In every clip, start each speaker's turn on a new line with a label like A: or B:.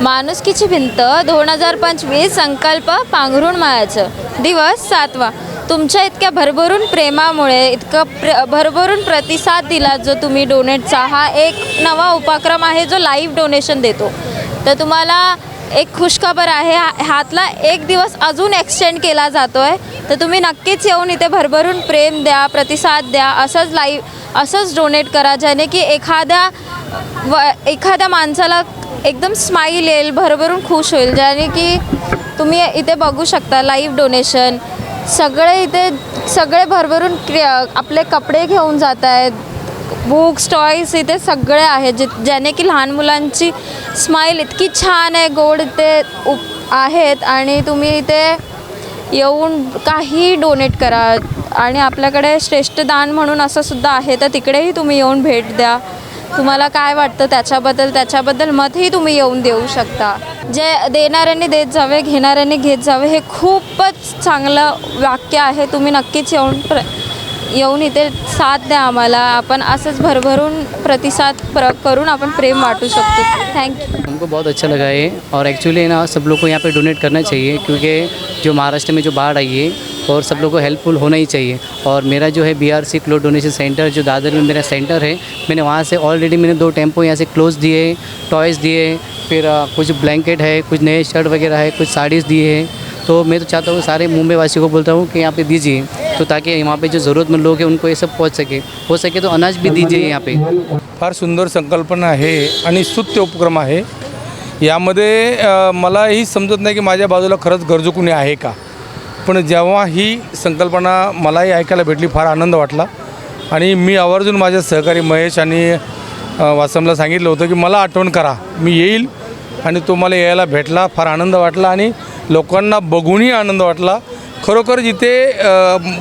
A: माणुसकीची भिंत दोन हजार पंचवीस संकल्प पांघरुण मायाचं दिवस सातवा. तुमच्या इतक्या भरभरून प्रेमामुळे इतकं प्र भरभरून प्रतिसाद दिला जो तुम्ही डोनेटचा हा एक नवा उपक्रम आहे जो लाईव्ह डोनेशन देतो. तर तुम्हाला एक खुशखबर आहे. हा- एक दिवस अजून एक्सटेंड केला जातो आहे तर तुम्ही नक्कीच येऊन इथे भरभरून प्रेम द्या प्रतिसाद द्या असंच लाईव्ह असंच डोनेट करा. ज्याने की एखाद्या व एखाद्या माणसाला एकदम स्माईल येईल भरभरून खुश होईल ज्याने की तुम्ही इथे बघू शकता लाईव्ह डोनेशन सगळे इथे सगळे भरभरून क्रि आपले कपडे घेऊन जात आहेत. बुक्स टॉईज इथे सगळे आहेत जे ज्याने की लहान मुलांची स्माईल इतकी छान आहे गोड इथे उप आहेत. आणि तुम्ही इथे येऊन काही डोनेट करा. आणि आपल्याकडे श्रेष्ठ दान म्हणून असं सुद्धा आहे तर तिकडेही तुम्ही येऊन भेट द्या. तुम्हाला काय वाटतं त्याच्याबद्दल? त्याच्याबद्दल मतही तुम्ही येऊन देऊ शकता. जे देणाऱ्यांनी देत जावे घेणाऱ्यांनी घेत जावे हे खूपच चांगलं वाक्य आहे. तुम्ही नक्कीच येऊन प्र येऊन इथे साथ द्या आम्हाला. आपण असंच भरभरून प्रतिसाद प्र करून आपण प्रेम वाटू शकतो. थँक्यू
B: हमको बहुत अच्छा लगा है और एक्चुअली ना, सब लोग को यहाँ पे डोनेट करना चाहिए, क्योंकि जो महाराष्ट्र में जो बाढ़ आई है, और सब लोग को हेल्पफुल होना ही चाहिए। और मेरा जो है B R C cloth donation centre जो दादर में मेरा सेंटर है, मैंने वहाँ से ऑलरेडी मैंने दो टेंपो यहाँ से क्लोथ दिए टॉयज़ दिए, फिर कुछ ब्लैंकेट है, कुछ नए शर्ट वगैरह है, कुछ साड़ीज़ दिए हैं। तो मैं तो चाहता हूँ सारे मुंबई वासियों को बोलता हूँ कि यहाँ पे दीजिए तो ताकि यहाँ पे जो ज़रूरतमंद लोग हैं, उनको ये सब पहुँच सके। हो सके तो अनाज भी दीजिए यहाँ पे।
C: फार सुंदर संकल्पना है स्तुत्य उपक्रम आहे. यामध्ये मलाही समजत नाही की माझ्या बाजूला खरंच गरजू कुणी आहे का. पण जेव्हा ही संकल्पना मलाही ऐकायला भेटली फार आनंद वाटला. आणि मी आवर्जून माझ्या सहकारी महेश आणि वासमला सांगितलं होतं की मला आठवण करा मी येईल आणि तो मला यायला भेटला फार आनंद वाटला आणि लोकांना बघूनही आनंद वाटला. खरोखर जिथे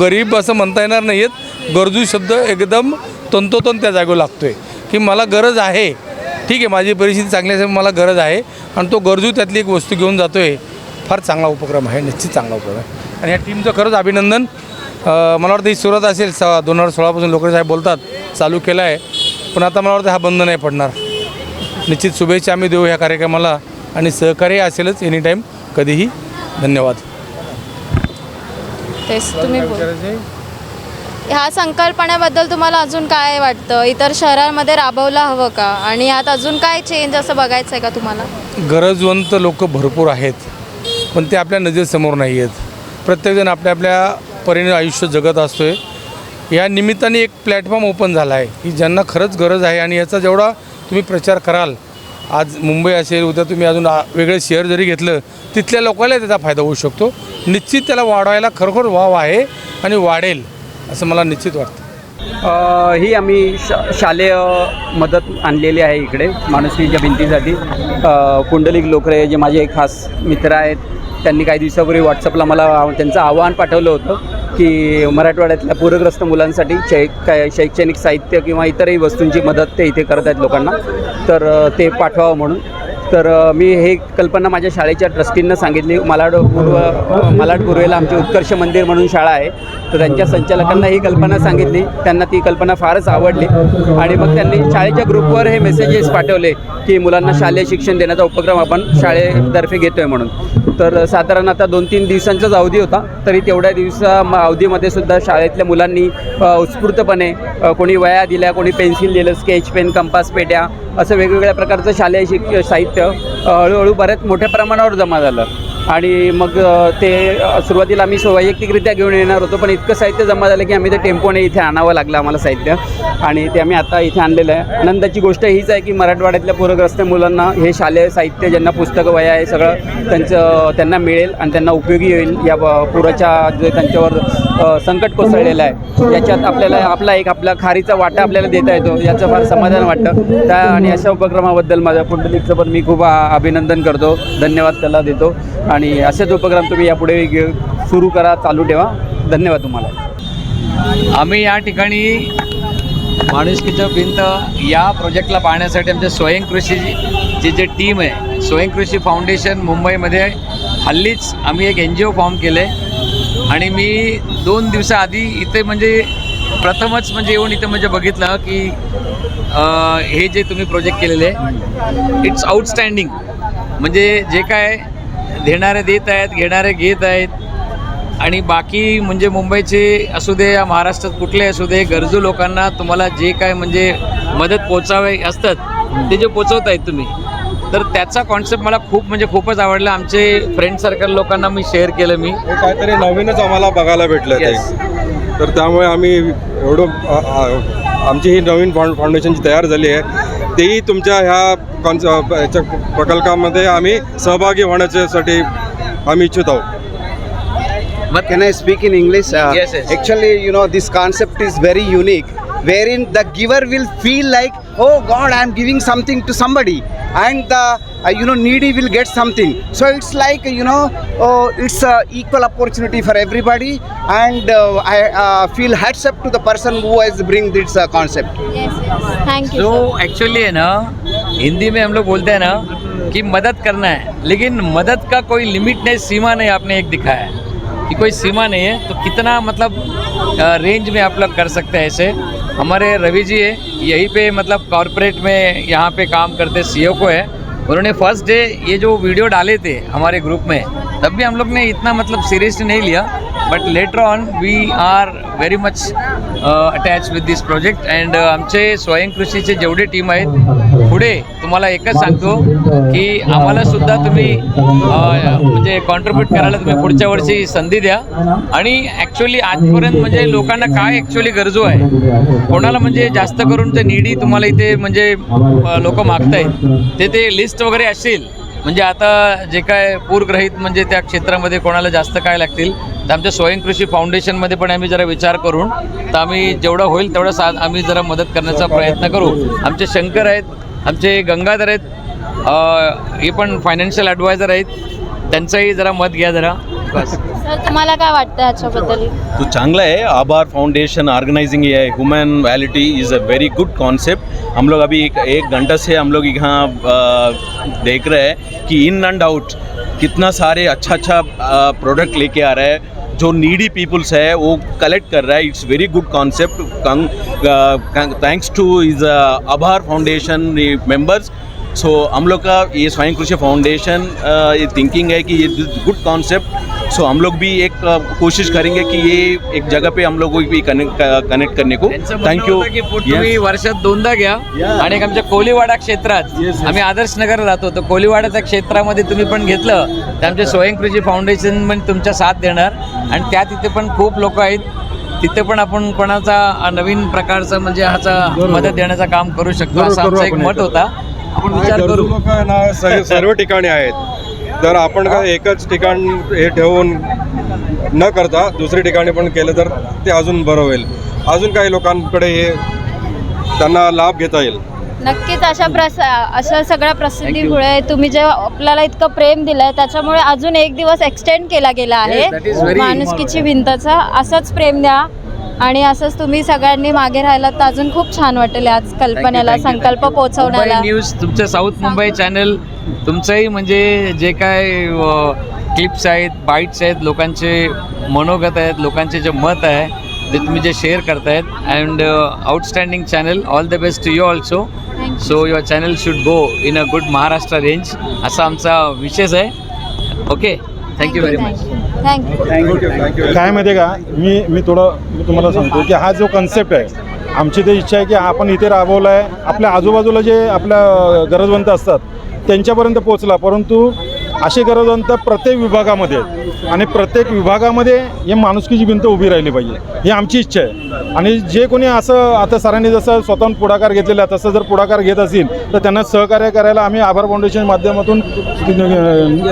C: गरीब असं म्हणता येणार नाही आहेत गरजू शब्द एकदम तंतोतंत त्या जागेवर लागतो आहे की मला गरज आहे. ठीक आहे माझी परिस्थिती चांगली मला गरज आहे. आणि तो गरजू त्यातली एक वस्तू घेऊन जातो आहे फार चांगला उपक्रम आहे निश्चित चांगला उपक्रम आहे. आणि या टीमचं खरंच अभिनंदन. मला वाटतं ही सुरुवात असेल स दोन हजार सोळापासून लोक साहेब बोलतात चालू केलं आहे. पण आता मला वाटतं हा बंद नाही पडणार. निश्चित शुभेच्छा आम्ही देऊ ह्या कार्यक्रमाला आणि सहकार्य असेलच एनी टाईम कधीही धन्यवाद.
A: तेच तुम्ही ह्या संकल्पनेबद्दल तुम्हाला अजून काय वाटतं? इतर शहरांमध्ये राबवलं हवं का? आणि यात अजून काय चेंज असं बघायचं आहे का तुम्हाला?
C: गरजवंत लोक भरपूर आहेत पण ते आपल्या नजरेसमोर नाही आहेत. प्रत्येकजण आपल्या आपल्या परीने आयुष्य जगत असतो आहे या निमित्ताने एक प्लॅटफॉर्म ओपन झाला आहे. की ज्यांना खरंच गरज आहे आणि याचा जेवढा तुम्ही प्रचार कराल आज मुंबई असेल उद्या तुम्ही अजून आ- वेगळं शहर जरी घेतलं तिथल्या लोकांना त्याचा फायदा होऊ शकतो. निश्चित त्याला वाढवायला खरोखर वाव आहे आणि वाढेल. असं मला निश्चित वाटतं.
D: अ, ही आम्ही श शालेय मदत आणलेली आहे इकडे माणुसकीच्या भिंतीसाठी. अ, लोकरे जे माझे खास मित्र आहेत त्यांनी काही दिवसापूर्वी व्हॉट्सअपला मला त्यांचं आव्हान पाठवलं होतं की मराठवाड्यातल्या पूरग्रस्त मुलांसाठी शै काय शैक्षणिक साहित्य किंवा इतरही वस्तूंची मदत ते इथे करत आहेत लोकांना. तर अ, ते पाठवावं म्हणून. तर मी हे कल्पना माझ्या शाळेच्या ट्रस्टींना सांगितली. मालाड पूर्व मालाड पूर्वेला आमचे उत्कर्ष मंदिर म्हणून शाळा आहे. तर त्यांच्या संचालकांना ही कल्पना सांगितली. त्यांना ती कल्पना फारच आवडली. आणि मग त्यांनी शाळेच्या ग्रुपवर हे मेसेजेस पाठवले की मुलांना शालेय शिक्षण देण्याचा उपक्रम आपण शाळेतर्फे घेतो आहे म्हणून. तर साधारण आता दोन तीन दिवसांचाच अवधी होता. तरी तेवढ्या दिवसा अवधीमध्ये सुद्धा शाळेतल्या मुलांनी उत्स्फूर्तपणे कोणी वया दिल्या कोणी पेन्सिल दिलं स्केच पेन कंपास पेट्या असं वेगवेगळ्या प्रकारचं शालेय शिक साहित्य हळूहळू बऱ्याच मोठ्या प्रमाणावर जमा झालं. आणि मग ते सुरुवातीला आम्ही स्व- वैयक्तिकरित्या घेऊन येणार होतो पण इतकं साहित्य जमा झालं की आम्ही ते टेम्पोने इथे आणावं लागलं आम्हाला साहित्य. आणि ते आम्ही आता इथे आणलेलं आहे. आनंदाची गोष्ट हीच आहे की मराठवाड्यातल्या पूरग्रस्त मुलांना हे शालेय साहित्य ज्यांना पुस्तकं वया आहे सगळं त्यांचं त्यांना मिळेल आणि त्यांना उपयोगी होईल या पुराच्या जे त्यांच्यावर संकट कोसळलेलं आहे. याच्यात आपल्याला आपला एक आपला खारीचा वाटा आपल्याला देता येतो. याचं फार समाधान वाटतं. त्या आणि अशा उपक्रमाबद्दल माझ्या पुंडलिकचं पण मी खूप अभिनंदन करतो. धन्यवाद त्याला देतो. आणि असेच उपक्रम तुम्ही यापुढे सुरू करा चालू ठेवा. धन्यवाद तुम्हाला.
E: आम्ही या ठिकाणी माणुसकीचं भिंत या प्रोजेक्टला पाहण्यासाठी आमच्या स्वयंकृषी जी जे टीम आहे स्वयंकृषी फाउंडेशन मुंबईमध्ये हल्लीच आम्ही एक एन जी ओ फॉर्म केले. आणि मी दोन दिवसाआधी इथे म्हणजे प्रथमच म्हणजे येऊन इथे म्हणजे बघितलं की हे जे तुम्ही प्रोजेक्ट केलेले इट्स आउटस्टँडिंग म्हणजे जे काय देणारे देत आहेत घेणारे घेत आहेत. आणि बाकी म्हणजे मुंबईचे असू दे या महाराष्ट्रात कुठले असू दे गरजू लोकांना तुम्हाला जे काय म्हणजे मदत पोचावे असतात ते जे पोचवत आहेत तुम्ही. तर त्याचा कॉन्सेप्ट मला खूप म्हणजे खूपच आवडला. आमचे फ्रेंड सर्कल लोकांना मी शेअर केलं मी.
F: काहीतरी नवीनच आम्हाला बघायला भेटलं ते. तर त्यामुळे आम्ही एवढं आमची ही नवीन फाउंड फाउंडेशन जी तयार झाली आहे तेही तुमच्या ह्या कॉन्स याच्या प्रकल्पामध्ये आम्ही सहभागी होण्याच्यासाठी आम्ही इच्छित आहोत
G: Can I speak in English? Uh,
E: Yes, yes.
G: Actually, you know, this concept is very unique, wherein the giver will feel like, oh God, I am giving something to somebody, and the uh, you know needy will get something. So it's like you know, oh, it's a equal opportunity for everybody, and uh, I uh, feel hats up to the person who has bring this uh, concept.
A: Thank you
E: जो actually है ना हिंदी में हम लोग बोलते हैं ना कि मदद करना है, लेकिन मदद का कोई लिमिट नहीं, सीमा नहीं आपने एक दिखाया है कि कोई सीमा नहीं है। तो कितना मतलब रेंज में आप लोग कर सकते हैं ऐसे? हमारे रवि जी है, यहीं पे मतलब कॉरपोरेट में यहाँ पे काम करते सी को है। उन्होंने फ़र्स्ट डे ये जो वीडियो डाले थे हमारे ग्रुप में, तब भी हम लोग ने इतना मतलब सीरियसली नहीं लिया। But later on we are very much attach with this project and आमचे स्वयंकृषीचे जेवढे टीम आहेत पुढे तुम्हाला एकच सांगतो की आम्हाला सुद्धा तुम्ही म्हणजे कॉन्ट्रीब्यूट करायला तुम्ही पुढच्या वर्षी संधी द्या. आणि ॲक्च्युली आजपर्यंत म्हणजे लोकांना काय ॲक्च्युली गरजू आहे कोणाला म्हणजे जास्त करून ते निडी तुम्हाला इथे म्हणजे लोक मागतायत ते ते लिस्ट वगैरे असेल म्हणजे आता जे काय पूरग्रहित म्हणजे त्या क्षेत्रामध्ये कोणाला जास्त काय लागतील तर आमच्या स्वयंकृषी फाउंडेशनमध्ये पण आम्ही जरा विचार करून तर आम्ही जेवढं होईल तेवढं सा आम्ही जरा मदत करण्याचा प्रयत्न करू. आमचे शंकर आहेत आमचे गंगाधर आहेत हे पण फायनान्शियल ॲडवायझर आहेत त्यांचंही जरा मत घ्या जरा. बस.
A: सर तुम्हाला काय वाटतं ह्याच्याबद्दल
H: तो चांगला है आभार फाउंडेशन ऑर्गेनाइजिंग ये है human quality is a very good concept हम लोग अभी एक, एक घंटा से हम लोग यहाँ देख रहे हैं कि इन एंड आउट कितना सारे अच्छा अच्छा प्रोडक्ट लेके आ रहा है। जो नीडी पीपल्स है वो कलेक्ट कर रहा है। It's very good concept thanks to is Aabhar foundation members so हम लोग का ये स्वयं कृषी फाउंडेशन ये थिंकिंग है कि ये गुड कॉन्सेप्ट सो हम लोग भी एक कोशिश करेंगे कि ये एक जगह पे हम लोग को भी कनेक्ट कनेक्ट करने को. थैंक यू
E: तुम्ही वर्षात दोनदा घ्या. आणि एक आमच्या कोलीवाडा क्षेत्रात. आम्ही आदर्श नगर राहतो तर कोलीवाडाच्या क्षेत्रामध्ये तुम्ही पण घेतलं तर आमचे स्वयंकृषी फाउंडेशन पण तुमच्या साथ देणार. आणि त्या तिथे पण खूप लोक आहेत. तिथे पण आपण कोणाचा नवीन प्रकारचा म्हणजे ह्याचा मदत देण्याचं काम करू शकतो असा आमचा एक मत. होता. आपण विचार करू.
F: सर्व ठिकाणी आहेत. तर आपण काय एकच ठिकाण हे ठेवून न करता दुसऱ्या ठिकाणी पण केलं तर ते अजून बरं होईल. अजून काही लोकांकडे हे त्यांना लाभ घेता येईल.
A: नक्कीच अशा प्रस अशा सगळ्या प्रसिद्धीमुळे तुम्ही जे आपल्याला इतकं प्रेम दिलंय त्याच्यामुळे अजून एक दिवस एक्सटेंड केला गेला आहे. माणुसकीची भिंतचा असंच प्रेम द्या. आणि असंच तुम्ही सगळ्यांनी मागे राहिलात तर अजून खूप छान वाटेल आज कल्पनेला
E: Thank you, thank you,
A: संकल्प
E: thank you.
A: पोहोचवण्याला
E: मुंबई न्यूज तुमचं साऊथ मुंबई चॅनल तुमचंही म्हणजे जे काय क्लिप्स आहेत बाईट्स आहेत लोकांचे मनोगत आहेत लोकांचे जे मत आहे ते तुम्ही जे शेअर करतायत. And outstanding channel all the best to you also so your channel should go in a good Maharashtra range असा आमचा विशेष आहे. Okay thank you very much
A: thank you
F: thank you thank you
I: काय माहिती का? मी मी थोडं मी तुम्हाला सांगतो की हा जो कन्सेप्ट आहे आमची ते इच्छा आहे की आपण इथे राबवला आहे आपल्या आजूबाजूला जे आपल्या गरजवंत असतात त्यांच्यापर्यंत पोचला परंतु असे गरजवंत प्रत्येक विभागामध्ये. आणि प्रत्येक विभागामध्ये हे माणुसकीची भिंत उभी राहिली पाहिजे. ही आमची इच्छा आहे. आणि जे कोणी असं आता सरांनी जसं स्वतःहून पुढाकार घेतलेला आहे तसं जर पुढाकार घेत असतील तर त्यांना सहकार्य करायला आम्ही आभार फाउंडेशन माध्यमातून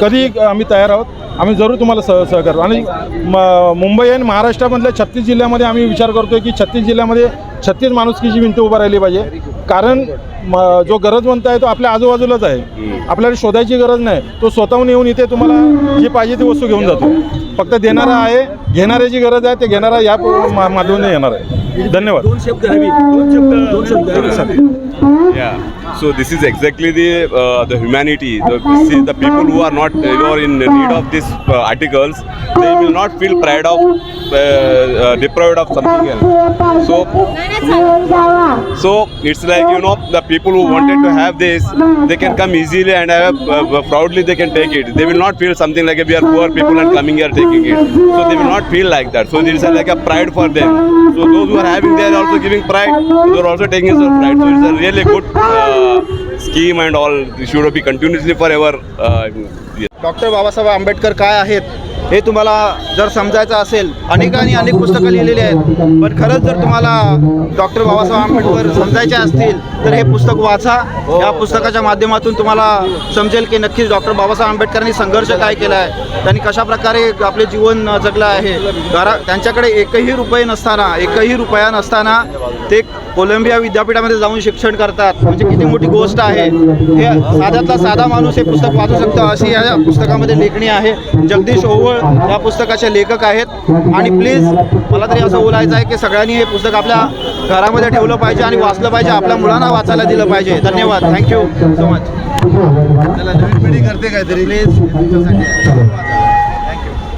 I: कधी आम्ही तयार आहोत? आम्ही जरूर तुम्हाला सह सहकार करू. आणि म मुंबई आणि महाराष्ट्रामधल्या छत्तीस जिल्ह्यामध्ये आम्ही विचार करतो की छत्तीस जिल्ह्यामध्ये छत्तीस माणुसकीची भिंत उभा राहिली पाहिजे. कारण म जो गरजवंत आहे तो आपल्या आजूबाजूलाच आहे. आपल्याला शोधायची गरज नाही. तो स्वतःहून येऊन इथे तुम्हाला जी पाहिजे ती वस्तू घेऊन जातो. फक्त देणारा आहे घेणाऱ्याची गरज आहे ते घेणारा या मा- माध्यमाने येणार आहे. धन्यवाद.
H: दोन शब्द दोन शब्द दोन शब्द
J: So this is exactly the uh, the humanity. The, the people who are not who are in need of these uh, articles, they will not feel pride of uh, uh, deprived of something else. So so it's like you know the people who wanted to have this, they can come easily and have, uh, proudly they can take it. They will not feel something like we are poor people and coming here taking it. So they will not feel like that. So a, like a pride for them. So those who are having, they are also giving pride. They are also taking some pride. So it's a really good uh, scheme and all should be continuously for ever
K: doctor Babasaheb Ambedkar काय आहेत? हे तुम्हाला जर समजायचं असेल अनेकांनी अनेक पुस्तकं लिहिलेली आहेत पण खरंच जर तुम्हाला डॉक्टर बाबासाहेब आंबेडकर समजायचे असतील तर हे पुस्तक वाचा. या पुस्तकाच्या माध्यमातून तुम्हाला समजेल की नक्कीच डॉक्टर बाबासाहेब आंबेडकरांनी संघर्ष काय केला आहे त्यांनी कशा प्रकारे आपले जीवन जगलं आहे. घरा त्यांच्याकडे एकही रुपये नसताना एकही रुपया नसताना ते कोलंबिया विद्यापीठामध्ये जाऊन शिक्षण करतात. म्हणजे किती मोठी गोष्ट आहे. हे साध्यातला साधा माणूस हे पुस्तक वाचू शकतो अशी या पुस्तकामध्ये लेखणी आहे. जगदीश ओवळ या पुस्तकाचे लेखक आहेत. आणि प्लीज मला तरी असं बोलायचं आहे की सगळ्यांनी हे पुस्तक आपल्या घरामध्ये ठेवलं पाहिजे आणि वाचलं पाहिजे आपल्या मुलांना वाचायला दिलं पाहिजे. धन्यवाद. थँक्यू सो मच चला नवीन पिढी करते काहीतरी. प्लीज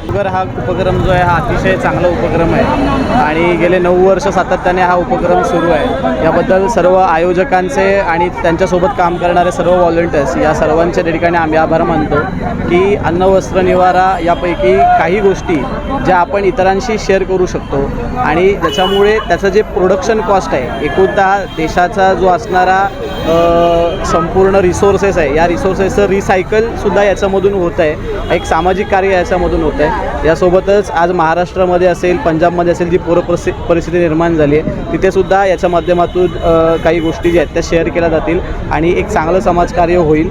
L: शुगर हा उपक्रम जो आहे हा अतिशय चांगला उपक्रम आहे. आणि गेले नऊ वर्ष सातत्याने हा उपक्रम सुरू आहे. याबद्दल सर्व आयोजकांचे आणि त्यांच्यासोबत काम करणारे सर्व व्हॉलंटियर्स या सर्वांच्या त्या ठिकाणी आम्ही आभार मानतो की अन्न वस्त्र निवारा यापैकी काही गोष्टी ज्या आपण इतरांशी शेअर करू शकतो. आणि ज्याच्यामुळे त्याचं जे प्रोडक्शन कॉस्ट आहे एकूणतः देशाचा जो असणारा संपूर्ण रिसोर्सेस आहे. या रिसोर्सेसचं रिसायकलसुद्धा याच्यामधून होत आहे एक सामाजिक कार्य याच्यामधून होत आहे यासोबतच आज महाराष्ट्रामध्ये असेल पंजाबमध्ये असेल जी पूर परिस्थिती निर्माण झाली आहे तिथेसुद्धा याच्या माध्यमातून काही गोष्टी ज्या आहेत त्या शेअर केल्या जातील आणि एक चांगलं समाजकार्य होईल.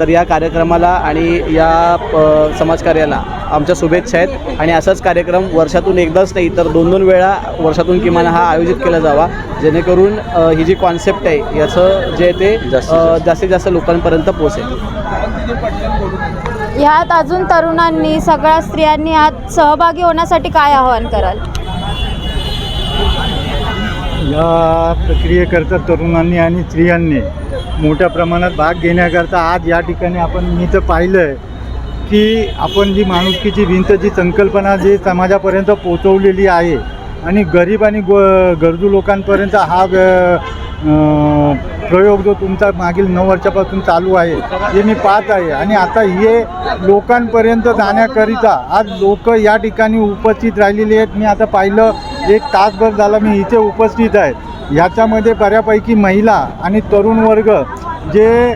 L: तर या कार्यक्रमाला आणि या समाजकार्याला आमच्या शुभेच्छा आहेत आणि असाच कार्यक्रम वर्षातून एकदाच नाही तर दोन दोन वेळा वर्षातून किमान हा आयोजित केला जावा जेणेकरून ही जी कॉन्सेप्ट आहे याचं जे आहे ते जास्तीत जास्त लोकांपर्यंत पोहोचेल.
A: ह्यात अजून तरुणांनी सगळ्या स्त्रियांनी ह्यात सहभागी होण्यासाठी काय आवाहन कराल?
M: या प्रक्रियेकरता तरुणांनी आणि स्त्रियांनी मोठ्या प्रमाणात भाग घेण्याकरता आज या ठिकाणी आपण मी तर पाहिलं आहे की आपण जी माणुसकीची भिंत जी संकल्पना जी समाजापर्यंत पोचवलेली आहे आणि गरीब आणि गो गरजू लोकांपर्यंत हा प्रयोग जो तुमचा मागील नऊ वर्षापासून चालू आहे हे मी पाहत आहे. आणि आता हे लोकांपर्यंत जाण्याकरिता आज लोक या ठिकाणी उपस्थित राहिलेले आहेत. मी आता पाहिलं एक तासभर झाला मी इथे उपस्थित आहे. ह्याच्यामध्ये बऱ्यापैकी महिला आणि तरुण वर्ग जे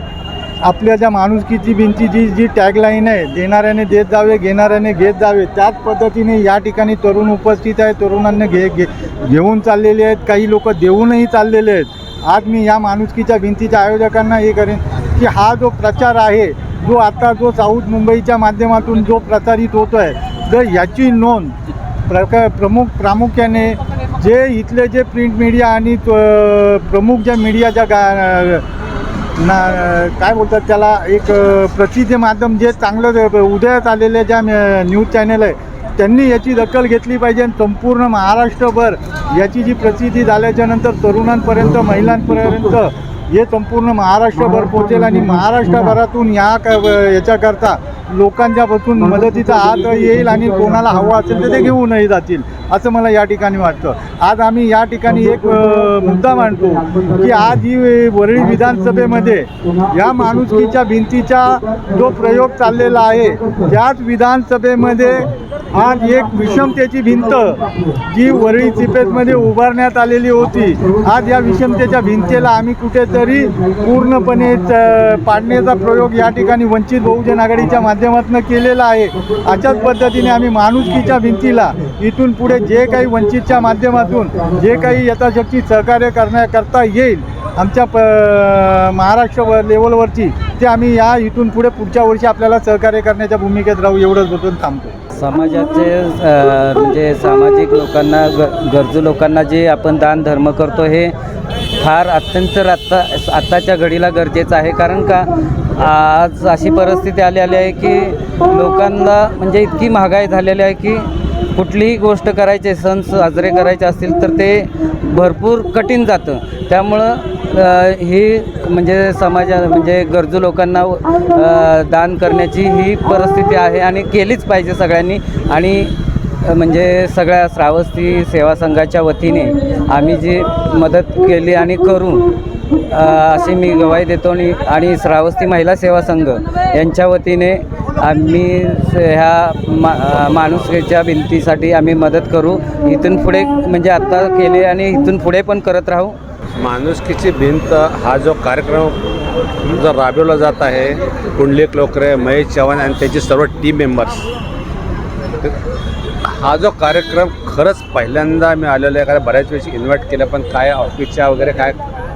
M: आपल्या ज्या माणुसकीची भिंती जी जी टॅगलाईन आहे देणाऱ्याने देत जावे घेणाऱ्याने घेत जावे त्याच पद्धतीने या ठिकाणी तरुण उपस्थित आहे. तरुणांना घे घे घेऊन चाललेले आहेत. काही लोक देऊनही चाललेले आहेत. आज मी या माणुसकीच्या भिंतीच्या आयोजकांना हे करेन की हा जो प्रचार आहे जो आता जो साऊथ मुंबईच्या माध्यमातून जो प्रसारित होतो आहे तर याची नोंद प्रका प्रमुख प्रामुख्याने जे इथले जे प्रिंट मीडिया आणि प्रमुख ज्या मीडियाच्या गा ना काय बोलतात त्याला एक प्रसिद्ध माध्यम जे चांगलं उदयात आलेले ज्या न्यूज चॅनल आहे त्यांनी याची दखल घेतली पाहिजे आणि संपूर्ण महाराष्ट्रभर याची जी प्रसिद्धी झाल्याच्यानंतर तरुणांपर्यंत महिलांपर्यंत हे संपूर्ण महाराष्ट्रभर पोचेल आणि महाराष्ट्रभरातून या क याच्याकरता लोकांच्यापासून मदतीचा हात येईल आणि कोणाला हवं असेल तर ते घेऊनही जातील असं मला या ठिकाणी वाटतं. आज आम्ही या ठिकाणी एक मुद्दा मांडतो की आज ही वरळी विधानसभेमध्ये या माणुसकीच्या भिंतीचा जो प्रयोग चाललेला आहे त्याच विधानसभेमध्ये आज एक विषमतेची भिंत जी वरळी चिपेतमध्ये उभारण्यात आलेली होती आज या विषमतेच्या भिंतीला आम्ही कुठेतरी पूर्णपणे पाडण्याचा प्रयोग या ठिकाणी वंचित बहुजन आघाडीच्या माध्यमातून माध्यमातून केलेलं आहे. अशाच पद्धतीने आम्ही माणुसकीच्या भिंतीला इथून पुढे जे काही वंचितच्या माध्यमातून जे काही यथाशक्ती सहकार्य करण्याकरता येईल आमच्या प महाराष्ट्र लेवलवरची ते आम्ही या इथून पुढे पुढच्या वर्षी आपल्याला सहकार्य करण्याच्या भूमिकेत राहू एवढंच बोलून थांबतो.
N: समाजाचे म्हणजे सामाजिक लोकांना ग गरजू लोकांना जे आपण दान धर्म करतो हे फार अत्यंत आत्ता आत्ताच्या घडीला गरजेचं आहे. कारण का आज अशी परिस्थिती आलेली आहे की लोकांना म्हणजे इतकी महागाई झालेली आहे की कुठलीही गोष्ट करायचे सण साजरे करायचे असतील तर ते भरपूर कठीण जातं. त्यामुळं ही म्हणजे समाजा म्हणजे गरजू लोकांना दान करण्याची ही परिस्थिती आहे आणि केलीच पाहिजे सगळ्यांनी. आणि म्हणजे सगळ्या श्रावस्ती सेवा संघाच्या वतीने आम्ही जी मदत केली आणि करू अशी मी गवाही देतो आणि आणि श्रावस्ती महिला सेवा संघ यांच्या वतीने आम्ही ह्या मा माणुसकीच्या भिंतीसाठी आम्ही मदत करू. इथून पुढे म्हणजे आत्ता केले आणि इथून पुढे पण करत राहू.
O: माणुसकीची भिंत हा जो कार्यक्रम जो राबवला जात आहे कुंडलिक लोकरे महेश चव्हाण आणि त्याची सर्व टीम मेंबर्स हा जो कार्यक्रम खरंच पहिल्यांदा मी आलेलो आहे कारण बऱ्याच वेळेस इन्व्हाइट केलं पण काय ऑफिसच्या वगैरे काय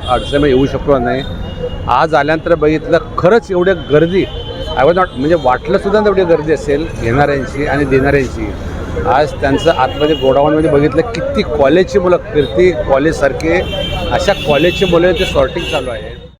O: अडचण येऊ शकलो नाही. आज आल्यानंतर बघितलं खरंच एवढी गर्दी आय वॉज नॉट म्हणजे वाटलं सुद्धा तेवढी गर्दी असेल घेणाऱ्यांची आणि देणाऱ्यांची. आज त्यांचं आतमध्ये गोडाऊनमध्ये बघितलं किती कॉलेजची मुलं कीर्ती कॉलेजसारखे अशा कॉलेजची मुलं ते सॉर्टिंग चालू आहे.